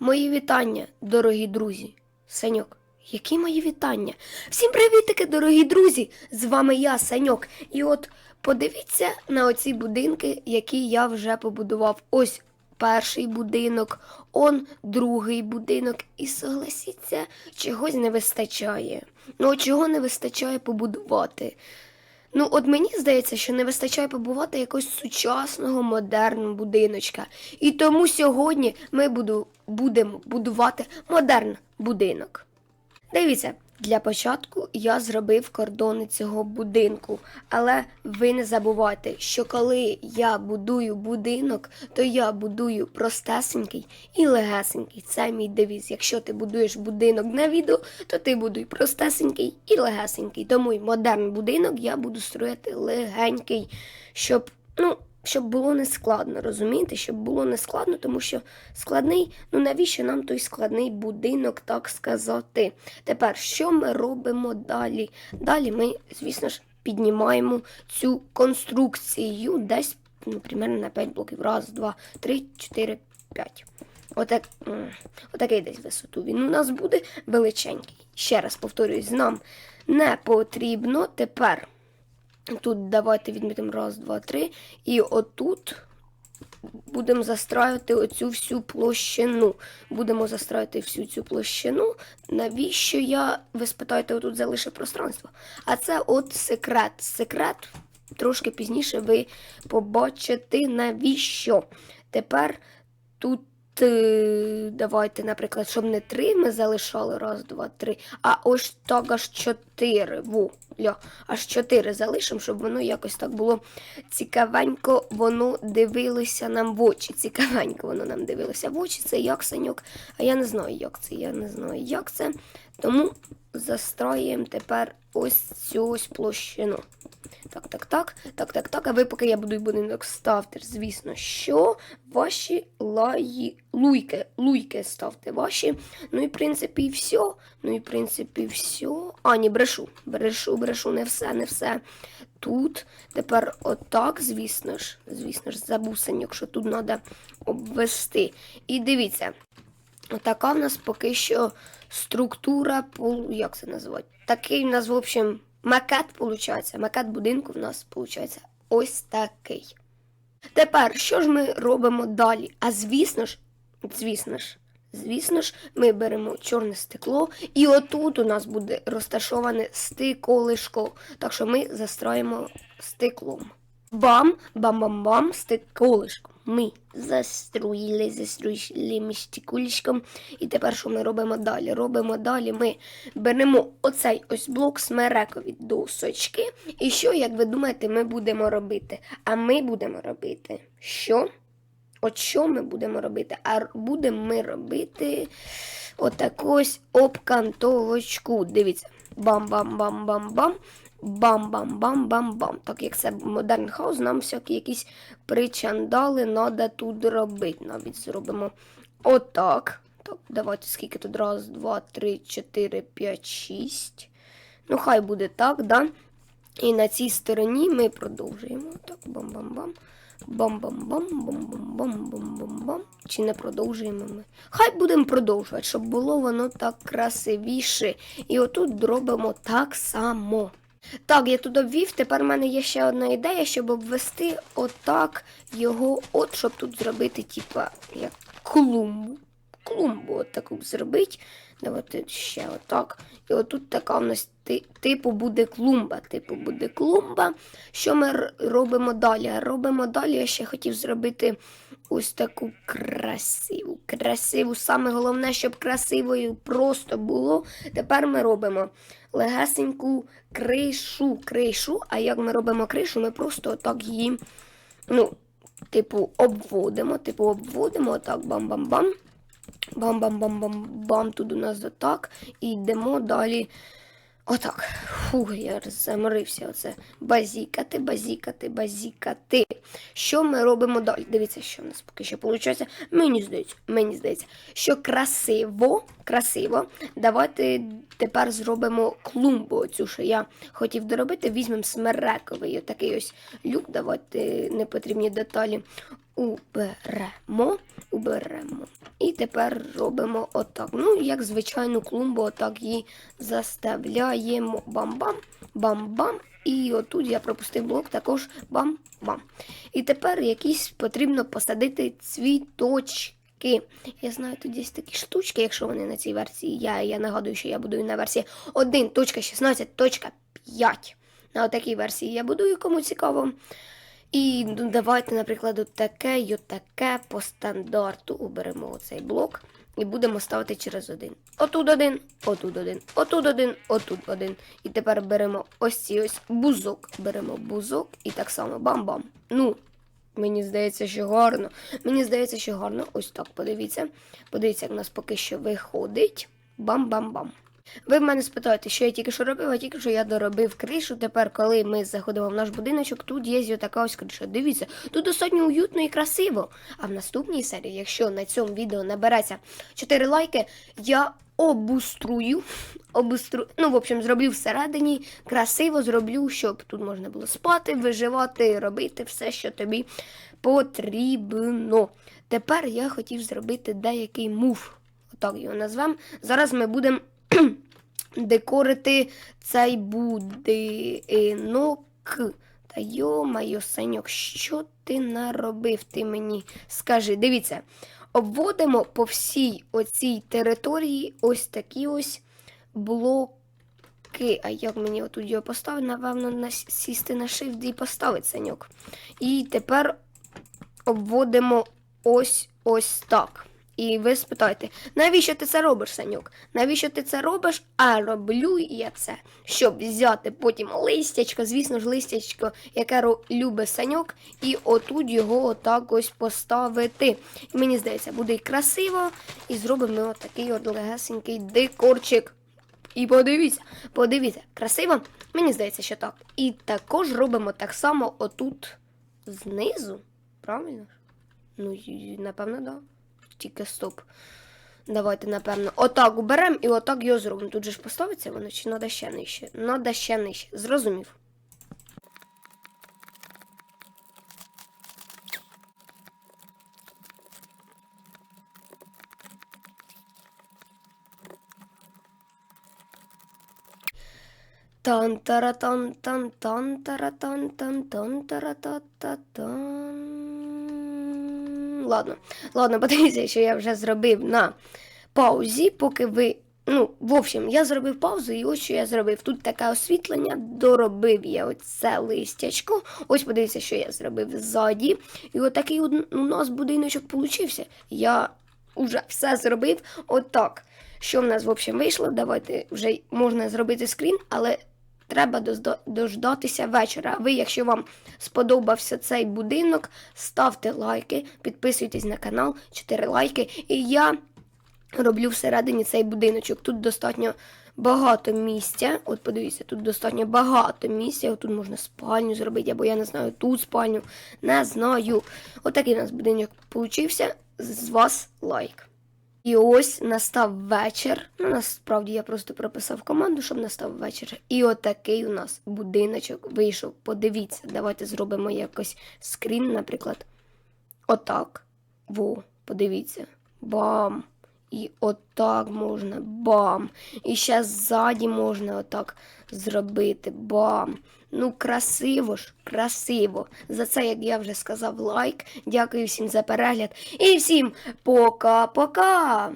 Мої вітання, дорогі друзі. Саньок, які мої вітання? Всім привітики, дорогі друзі! З вами я, Саньок. І от подивіться на оці будинки, які я вже побудував. Ось перший будинок, он другий будинок. І согласіться, чогось не вистачає. Ну, чого не вистачає побудувати? Ну, от мені здається, що не вистачає побувати якогось сучасного модерного будиночка. І тому сьогодні ми буду, будемо будувати модерн будинок. Дивіться, для початку я зробив кордони цього будинку, але ви не забувайте, що коли я будую будинок, то я будую простесенький і легесенький. Це мій девіз. Якщо ти будуєш будинок на відео, то ти будуй простесенький і легесенький. Тому й модерний будинок я буду строїти легенький, щоб, ну, щоб було не складно, розумієте? Щоб було не складно, тому що складний, ну навіщо нам той складний будинок, так сказати? Тепер, що ми робимо далі? Далі ми, звісно ж, піднімаємо цю конструкцію десь, ну, примерно на 5 блоків. Раз, два, три, чотири, п'ять. Отак, отакий десь висоту. Він у нас буде величенький. Ще раз повторюсь, нам не потрібно тепер. Тут давайте відмітимо раз, два, три. І отут будемо застраювати оцю всю площину. Будемо застраювати всю цю площину. Навіщо я, ви спитаєте, отут залишив пространство? А це от секрет. Секрет трошки пізніше ви побачите, навіщо. Тепер тут. Давайте, наприклад, щоб не три ми залишали, раз, два, три, а ось так аж чотири. Ву, ля, аж чотири залишимо, щоб воно якось так було цікавенько, воно дивилося нам в очі. Цікавенько воно нам дивилося в очі. Це як санюк. А я не знаю, як це. Я не знаю, як це. Тому застроїмо тепер ось цю ось площину. Так, так, так, так, так, так. А ви, поки я буду будинок, ставте, звісно, що ваші лаї... луйки, луйки ставте ваші. Ну і в принципі все. Ну і в принципі все. А, ні, брешу. Брешу, брешу, не все, не все. Тут тепер отак, звісно ж, звісно ж, забув саньок, що тут треба обвести. І дивіться, Отака в нас поки що структура, як це назвати? Такий в нас, в общем, макет виходить. Макет будинку в нас виходить ось такий. Тепер, що ж ми робимо далі? А звісно ж, звісно ж, звісно ж, ми беремо чорне стекло, і отут у нас буде розташоване стиколишко. Так що ми застроїмо стеклом. Бам, бам-бам-бам, стиколишком. Ми застроїли, застроїли ми. І тепер що ми робимо далі? Робимо далі. Ми беремо оцей ось блок смерекові досочки. І що, як ви думаєте, ми будемо робити? А ми будемо робити що? От що ми будемо робити? А будемо ми робити отаку ось обкантовочку. Дивіться. Бам-бам-бам-бам-бам. Бам-бам-бам-бам-бам. Так як це модерн хаус, нам всякі якісь причандали треба тут робити. Навіть зробимо отак. Так, давайте скільки тут? Раз, два, три, чотири, п'ять, шість. Ну, хай буде так, да? І на цій стороні ми продовжуємо. Так, бам-бам-бам. Бам-бам-бам, бам-бам-бам-бам-бам-бам. Чи не продовжуємо ми? Хай будемо продовжувати, щоб було воно так красивіше. І отут робимо так само. Так, я тут обвів. Тепер в мене є ще одна ідея, щоб обвести отак його, от щоб тут зробити, типа, як клумбу. Клумбу от зробити. Давайте ще отак. І отут така у нас типу буде клумба. Типу буде клумба. Що ми робимо далі? Робимо далі. Я ще хотів зробити ось таку красиву, красиву. Саме головне, щоб красивою просто було. Тепер ми робимо легесеньку кришу. Кришу. А як ми робимо кришу, ми просто отак її, ну, типу, обводимо. Типу, обводимо отак бам-бам-бам. Бам-бам-бам-бам-бам. Тут у нас отак. І йдемо далі. Отак. Фух, я заморився. Оце. Базікати, базікати, базікати. Що ми робимо далі? Дивіться, що в нас поки що виходить. Мені здається, мені здається, що красиво, красиво. Давайте тепер зробимо клумбу. Оцю, що я хотів доробити. Візьмемо смерековий отакий ось люк. Давайте непотрібні деталі. Уберемо, уберемо. І тепер робимо отак. Ну, як звичайну клумбу, отак її заставляємо. Бам-бам, бам-бам. І отут я пропустив блок також бам-бам. І тепер якісь потрібно посадити цвіточки. Я знаю, тут є такі штучки, якщо вони на цій версії. Я, я нагадую, що я будую на версії 1.16.5. На отакій версії я будую, кому цікаво. І ну, давайте, наприклад, таке от таке по стандарту уберемо оцей блок і будемо ставити через один. Отут один, отут один, отут один, отут один. І тепер беремо ось ці ось бузок. Беремо бузок і так само бам-бам. Ну, мені здається, що гарно. Мені здається, що гарно. Ось так, подивіться. Подивіться, як у нас поки що виходить. Бам-бам-бам. Ви в мене спитаєте, що я тільки що робив, а тільки що я доробив кришу. Тепер, коли ми заходимо в наш будиночок, тут є така ось криша. Дивіться, тут достатньо уютно і красиво. А в наступній серії, якщо на цьому відео набереться 4 лайки, я обуструю. обуструю, ну, в общем, зроблю всередині красиво, зроблю, щоб тут можна було спати, виживати, робити все, що тобі потрібно. Тепер я хотів зробити деякий мув. Отак його назвемо. Зараз ми будемо декорити цей будинок. Та йо-майо, Саньок, що ти наробив? Ти мені скажи, дивіться, обводимо по всій оцій території ось такі ось блоки. А як мені отут його поставити? Напевно, сісти на shift і поставити Саньок. І тепер обводимо ось ось так. І ви спитаєте, навіщо ти це робиш, Санюк? Навіщо ти це робиш? А роблю я це, щоб взяти потім листячко, звісно ж, листячко, яке любить Санюк, і отут його отак ось поставити. І мені здається, буде і красиво, і зробимо отакий от декорчик. І подивіться, подивіться, красиво? Мені здається, що так. І також робимо так само отут знизу. Правильно? Ну, напевно, так. Да. Тільки стоп. Давайте, напевно, отак уберемо і отак його зробимо. Тут же ж поставиться воно, чи треба ще нижче? Надо ще нижче. Зрозумів. тан Ладно, ладно, подивіться, що я вже зробив на паузі, поки ви. Ну, в общем, я зробив паузу, і ось що я зробив. Тут таке освітлення, доробив я оце листячко. Ось подивіться, що я зробив ззаді. І отакий от у нас будиночок получився. Я вже все зробив отак. Що в нас, в общем, вийшло? Давайте вже можна зробити скрін, але треба дождатися вечора. А ви, якщо вам сподобався цей будинок, ставте лайки, підписуйтесь на канал, 4 лайки. І я роблю всередині цей будиночок. Тут достатньо багато місця. От подивіться, тут достатньо багато місця. От тут можна спальню зробити, або я не знаю, тут спальню. Не знаю. Отакий у нас будинок получився. З вас лайк. І ось настав вечір. Ну, насправді я просто прописав команду, щоб настав вечір. І отакий у нас будиночок вийшов. Подивіться, давайте зробимо якось скрін, наприклад. Отак. Во, подивіться. Бам. І отак можна. Бам. І ще ззаді можна отак зробити. Бам. Ну, красиво ж, красиво. За це, як я вже сказав, лайк. Дякую всім за перегляд. І всім пока-пока!